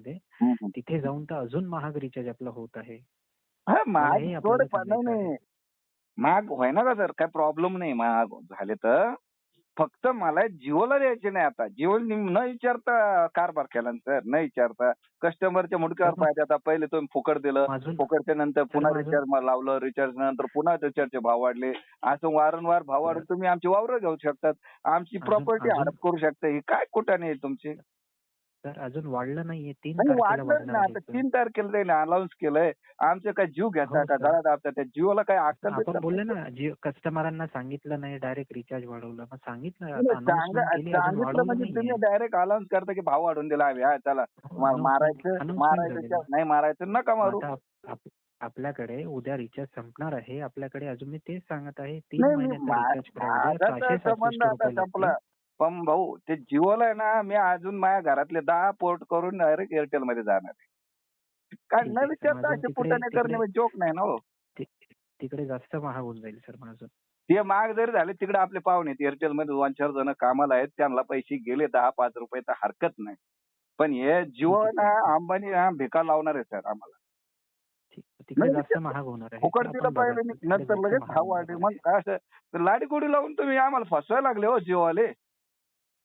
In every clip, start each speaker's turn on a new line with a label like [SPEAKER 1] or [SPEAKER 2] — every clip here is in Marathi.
[SPEAKER 1] मध्ये. तिथे जाऊन तर अजून महाग रिचार्ज आपलं होत आहे
[SPEAKER 2] हा महाग महाग होय ना का सर? काय प्रॉब्लेम नाही. महाग झाले तर? फक्त मला जिओला द्यायचे नाही आता. जिओ न विचारता कारभार केला सर. न विचारता. कस्टमरच्या मुडक्यावर पाहिजे आता पहिले तुम्ही फुकट दिलं. फुकटच्या नंतर पुन्हा रिचार्ज लावलं. रिचार्ज नंतर पुन्हा रिचार्जचे भाव वाढले. असं वारंवार भाव वाढून तुम्ही आमची वावरं घेऊ शकतात. आमची प्रॉपर्टी हडप करू शकता. ही काय कुठं नाही तुमची?
[SPEAKER 1] तर अजून वाढलं नाहीये. तीन
[SPEAKER 2] ना.
[SPEAKER 1] आहे
[SPEAKER 2] आता. तीन तारखेला त्यांनी अनाऊन्स केलंय. आमचं काय जीव घेता
[SPEAKER 1] हो
[SPEAKER 2] का. गळा दाबता त्या जिओला काय अक्कल
[SPEAKER 1] आपण? बोलले ना जिओ कस्टमरांना सांगितलं नाही डायरेक्ट रिचार्ज वाढवलं. मग सांगितलं
[SPEAKER 2] म्हणजे तुम्ही. डायरेक्ट अनाऊन्स करता की भाव वाढून दिला आम्ही. हा चला.
[SPEAKER 1] Announcement-
[SPEAKER 2] मारायचं मारायचं नाही मारायचं नका मारू.
[SPEAKER 1] आपल्याकडे उद्या रिचार्ज संपणार आहे. आपल्याकडे अजून मी तेच सांगत आहे. तीन महिन्याचा रिचार्ज
[SPEAKER 2] संपला. पण भाऊ ते जिओला आहे ना मी अजून माझ्या घरातले दहा पोर्ट करून डायरेक्ट एअरटेल मध्ये जाणार आहे. काय न. विचारता असे कुठं करणे जोक नाही ना हो.
[SPEAKER 1] तिकडे जास्त महाग होऊन जाईल सर माझं.
[SPEAKER 2] ते महाग जरी झाले तिकडे आपले पाहुणे एअरटेल मध्ये दोन चार जण कामाला आहेत त्यांना पैसे गेले दहा पाच रुपये तर हरकत नाही. पण हे जिओ ना अंबानी भिका लावणार आहे सर आम्हाला.
[SPEAKER 1] ठीक- तिकडे
[SPEAKER 2] नाही,
[SPEAKER 1] जास्त
[SPEAKER 2] ते-
[SPEAKER 1] महाग होणार आहे.
[SPEAKER 2] फुकट दिलं पाहिजे नंतर लगेच वाढले.
[SPEAKER 1] आहे.
[SPEAKER 2] मग काय असं लाडीगोडी लावून तुम्ही आम्हाला फसवायला लागले हो जिओवाले.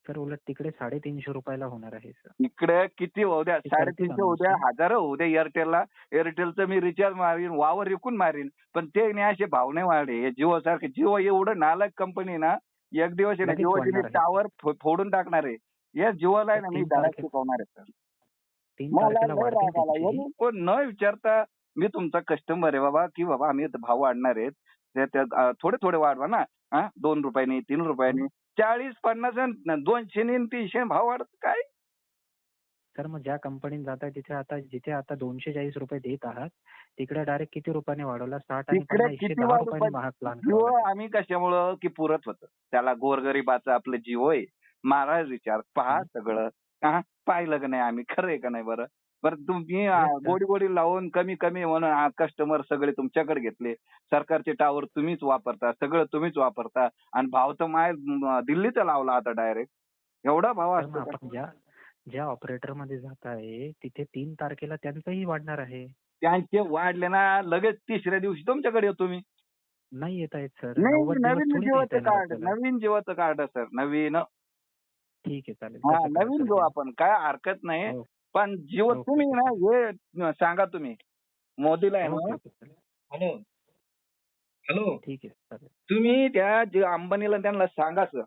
[SPEAKER 1] तर उलट तिकडे साडेतीनशे रुपयाला होणार आहे सर.
[SPEAKER 2] इकडे किती होऊ द्या? साडेतीनशे होऊ द्या. हजार होऊ द्या एअरटेलला. एअरटेलचं मी रिचार्ज मारीन वावर विकून मारीन. पण ते नाही असे भाव नाही वाढले. हे जिओ सारखे जिओ एवढं नालायक कंपनी ना एक दिवस जिओची
[SPEAKER 1] आहे.
[SPEAKER 2] टावर फोडून टाकणार आहे. या जिओला आहे ना मी धडा शिकवणार आहे सर. मला पण न विचारता मी तुमचा कस्टमर आहे बाबा की बाबा आम्ही भाव वाढणार आहेत. थोडे थोडे वाढवा ना. दोन रुपयाने तीन रुपयाने. चाळीस पन्नास दोनशे तीनशे भाव वाढत काय?
[SPEAKER 1] सर मग ज्या कंपनीत जाताय तिथे आता जिथे आता दोनशे चाळीस रुपये देत आहात तिकडे डायरेक्ट किती रुपयाने वाढवला? साठ
[SPEAKER 2] जिओ आम्ही कशामुळं की पुरत होतं. त्याला गोरगरिबाचं आपलं जिओ आहे. मारा रिचार्ज पहा सगळं. हा? पाहिलं का नाही आम्ही? खरं आहे का नाही बरं? बरं तुम्ही
[SPEAKER 1] sir.
[SPEAKER 2] गोडी गोडी लावून कमी कमी म्हणून कस्टमर सगळे तुमच्याकडे घेतले. सरकारचे टावर तुम्हीच वापरता सगळं तुम्हीच वापरता आणि भाव तर माय दिल्लीचा लावला आता डायरेक्ट एवढा भाव असतो
[SPEAKER 1] ज्या ऑपरेटरमध्ये जात आहे तिथे तीन तारखेला त्यांचंही वाढणार आहे.
[SPEAKER 2] त्यांचे वाढले ना लगेच तिसऱ्या दिवशी तुमच्याकडे येतो मी.
[SPEAKER 1] नाही येत आहेत सर.
[SPEAKER 2] नवीन
[SPEAKER 1] येणार
[SPEAKER 2] कार्ड. नवीन जिओचं कार्ड सर नवीन.
[SPEAKER 1] ठीक आहे चालेल.
[SPEAKER 2] हा नवीन घेऊ. आपण. काय हरकत नाही.
[SPEAKER 1] हो.
[SPEAKER 2] पण जिओ
[SPEAKER 1] ओके,
[SPEAKER 2] तुम्ही ना. हे सांगा तुम्ही. मोदीला आहे ना. हॅलो. हॅलो.
[SPEAKER 1] ठीक आहे
[SPEAKER 2] तुम्ही त्या जे अंबानीला त्यांना सांगा सर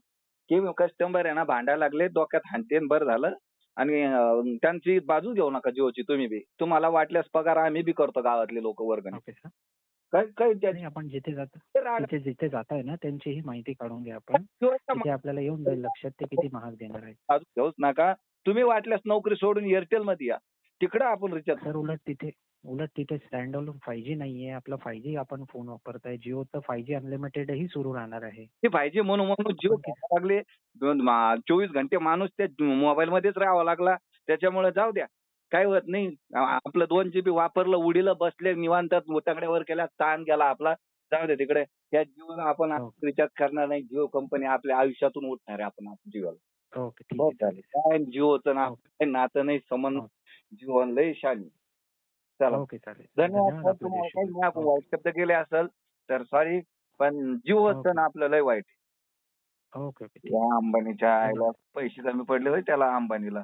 [SPEAKER 2] की कस्टमर आहे ना भांडायला लागले डोक्यात हाणतेन बरं झालं. आणि त्यांची बाजू घेऊ नका जिओची तुम्ही बी. तुम्हाला वाटल्यास पगार आम्ही बी करतो गावातले लोक वर्गणी.
[SPEAKER 1] सर.
[SPEAKER 2] काय
[SPEAKER 1] आपण जिथे जातो जिथे जाताय ना त्यांचीही माहिती काढून घ्या आपण. आपल्याला येऊन जाईल लक्षात ते किती महाग देणार आहे
[SPEAKER 2] बाजू घेऊच नका. तुम्ही वाटल्यास नोकरी सोडून एअरटेल मध्ये या. तिकडे आपण रिचार्ज
[SPEAKER 1] सर उलट तिथे उलट तिथे स्टँड फाय जी नाहीये. आपलं फाय जी आपण फोन वापरताय. जिओचं फाय जी अनलिमिटेड ही सुरू राहणार आहे.
[SPEAKER 2] ते पाहिजे म्हणून म्हणून. घ्यायला लागले. दोन- मा- चोवीस घंटे माणूस त्या मोबाईल मध्येच राहावा लागला. त्याच्यामुळे जाऊ द्या. काय होत नाही. आ- आपलं दोन जीबी वापरलं उडीलं बसले निवांतात मुताकड्यावर केला ताण गेला आपला. जाऊ दे तिकडे. त्या जिओला आपण
[SPEAKER 1] हो.
[SPEAKER 2] रिचार्ज करणार नाही. जिओ कंपनी आपल्या आयुष्यातून उठणार आहे आपण जिओला.
[SPEAKER 1] ओके ठीक
[SPEAKER 2] हो
[SPEAKER 1] आहे चालेल.
[SPEAKER 2] काय जिओचं ना नातं नाही संबंध
[SPEAKER 1] हो.
[SPEAKER 2] जिओ लय शानी. चला.
[SPEAKER 1] ओके चालेल.
[SPEAKER 2] धन्यवाद.
[SPEAKER 1] धन्यवाद
[SPEAKER 2] सर
[SPEAKER 1] आपल्या
[SPEAKER 2] तुम्हाला. काही आपण. वाईट शब्द केले असेल तर सॉरी पण जिओचं
[SPEAKER 1] ओके.
[SPEAKER 2] ना आपलं लय वाईट.
[SPEAKER 1] ओके ओके ठीक
[SPEAKER 2] या अंबानीच्या आईला पैसे कमी पडले होते त्याला अंबानीला.